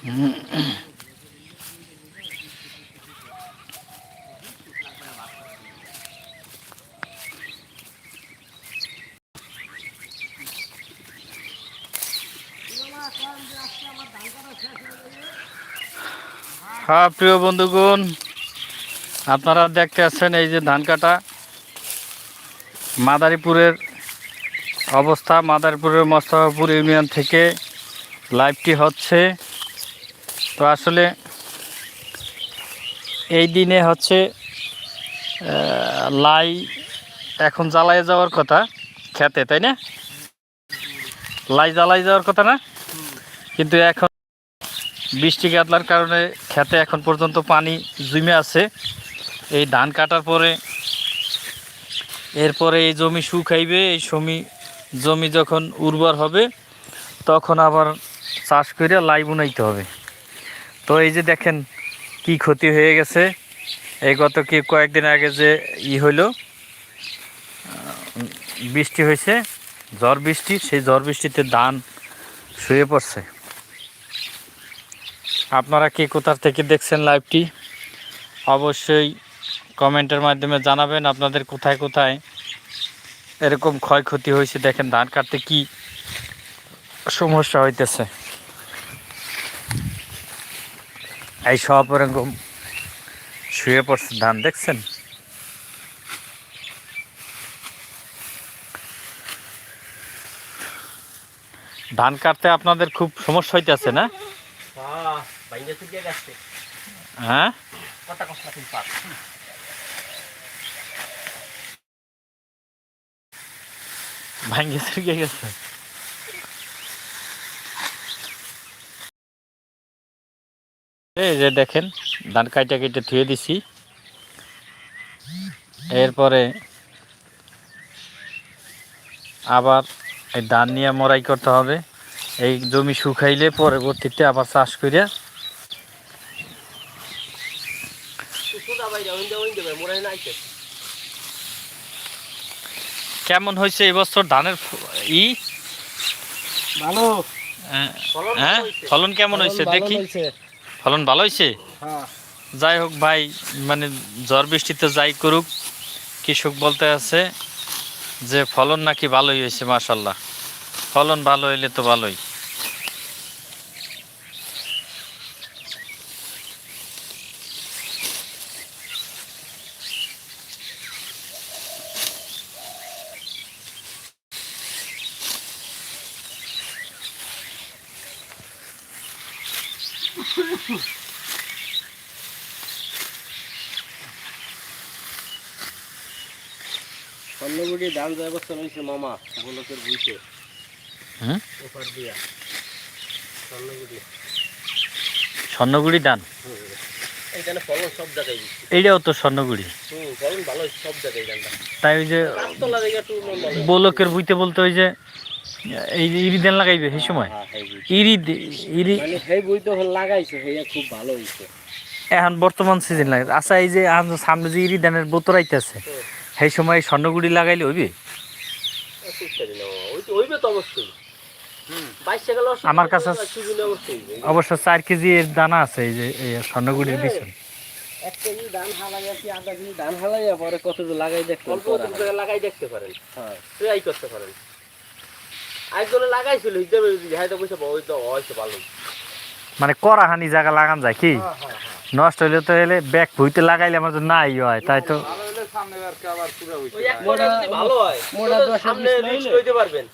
হ্যাঁ প্রিয় বন্ধুগণ, আপনারা দেখতে আছেন এই যে ধান কাটা। মাদারীপুরের অবস্থা, মাদারীপুরের মোস্তফাপুর ইউনিয়ন থেকে লাইভটি হচ্ছে। তো আসলে এই দিনে হচ্ছে লাই এখন জ্বালাই যাওয়ার কথা, খেতে, তাই না? লাই জ্বালাই যাওয়ার কথা না? কিন্তু এখন বৃষ্টি কাতলার কারণে খেতে এখন পর্যন্ত পানি জমে আছে। এই ধান কাটার পরে, এরপরে এই জমি শুকাইবে, এই জমি জমি যখন উর্বর হবে, তখন আবার চাষ করে লাই বুনাইতে হবে। তো এই যে দেখেন কি ক্ষতি হয়ে গেছে। এই গত কি কয়েকদিন আগে যে ই আহ, বৃষ্টি হয়েছে ঝড় বৃষ্টি সেই ঝড় বৃষ্টিতে ধান শুয়ে পড়ছে। আপনারা কে কোথার থেকে দেখছেন লাইভটি অবশ্যই কমেন্টের মাধ্যমে জানাবেন আপনাদের কোথায় কোথায় এরকম ক্ষয়ক্ষতি হয়েছে। দেখেন ধান কাটতে কি সমস্যা হইতেছে। এই সব শুয়ে পড়ছে ধান, দেখছেন? ধান কাটতে আপনাদের খুব সমস্যা হইতেছে, না? হ্যাঁ? ভাঙ্গে গেছে। এই যে দেখেন ধান কাইটা কেটে ধুয়ে দিছি। এরপরে আবার এই ধান নিয়ে মরাই করতে হবে। এই জমি শুকাইলে পরবর্তীতে আবার চাষ করিয়া কেমন হয়েছে এবছর ধানের ই? ভালো। হ্যাঁ, ফলন কেমন হয়েছে দেখি। ফলন ভালো হয়েছে? হ্যাঁ। যাই হোক ভাই মানে ঝড় বৃষ্টিতে যাই করুক কৃষক বলতে আছে যে ফলন নাকি ভালোই হয়েছে মাসাল্লাহ ফলন ভালো হইলে তো ভালোই। স্বর্ণগুড়ি ধান যায় বছর হয়েছে মামা বলকের বুঝছে হুম ওপার দিয়া স্বর্ণগুড়ি স্বর্ণগুড়ি ধান এইখানে ফলন সব জায়গায় দিচ্ছে। এইটাও তো স্বর্ণগুড়ি? ফলন ভালো সব জায়গায় তাই ওই যে বলকের বুঝতে বলতে ওই যে এই যে ইরি ধান লাগাইবে সেই সময়? হ্যাঁ, হ্যাঁ, বুঝছি। ইরি দে- ইরি মানে সেই বই তো লাগাইছে সেইয়া খুব ভালো হয়েছে এখন বর্তমান সিজন লাগে আচ্ছা এই যে সামনে যে ইরি ধানের বোতর আইতেছে সেই সময় স্বর্ণগুড়ি লাগাইলে হইবে? ওইবে তো অবশ্যই। বাইশে গেল আমার কাছে- অবশ্যই। অবশ্য চার কেজি এর দানা আছে এই যে এই স্বর্ণগুড়ির পিছন। এক কেজি ধান হালাইয়া কি আধা কেজি ধান হালাইয়া পরে কতটুকু লাগাই দেখতে লাগাই দেখতে পারেন? হ্যাঁ। করতে পারেন। একজনে লাগাইছিল হিসেবে হাইতে বসে ওই তো হয়তো ভালো মানে করা হানি জায়গা লাগান যায় কি? হ্যাঁ হ্যাঁ নষ্ট হইলে তো এলে ব্যাগ ভুইতে লাগাইলে আমার তো নাই হয় তাই তো। ওই এক মোটা যদি ভালো হয় সামনে হইতে পারবেন।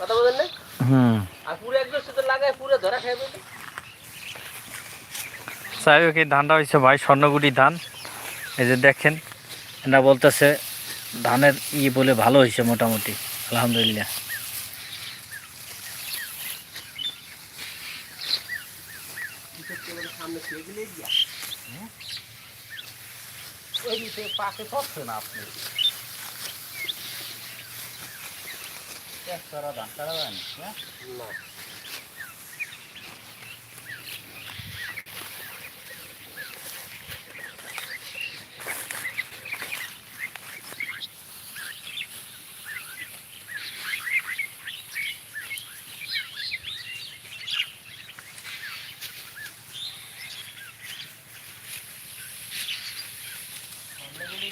কথা বলেন না? হুম। আর পুরো একজন সাথে লাগায় পুরো ধরা খাইবে যাই হোক এই ধানটা হচ্ছে ভাই স্বর্ণগুড়ি ধান। এই যে দেখেন এটা বলতেছে ধানের ই বলে ভালো হয়েছে মোটামুটি আলহামদুলিল্লাহ সামনে খেয়ে গেলে দিয়া ওই দিকে পাকে পড়ছে না আপনি একশোরা ধান কাটা যায় হ্যাঁ? না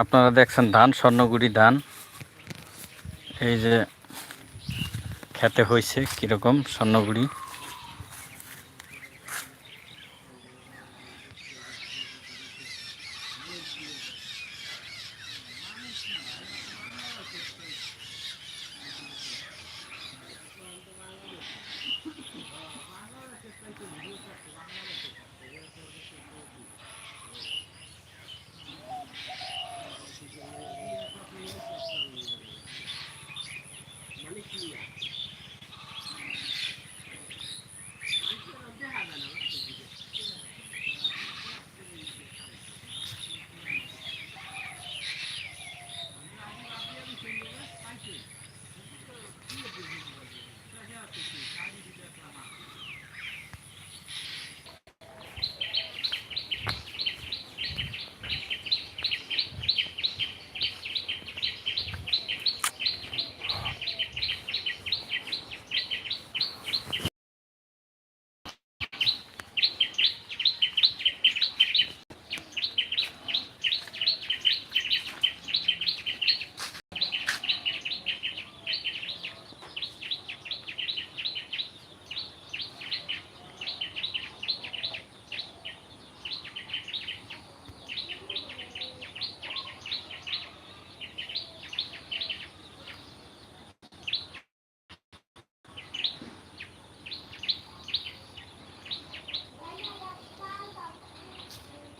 আপনারা দেখছেন ধান স্বর্ণগুড়ি ধান। এই যে খেতে হয়েছে কীরকম স্বর্ণগুড়ি?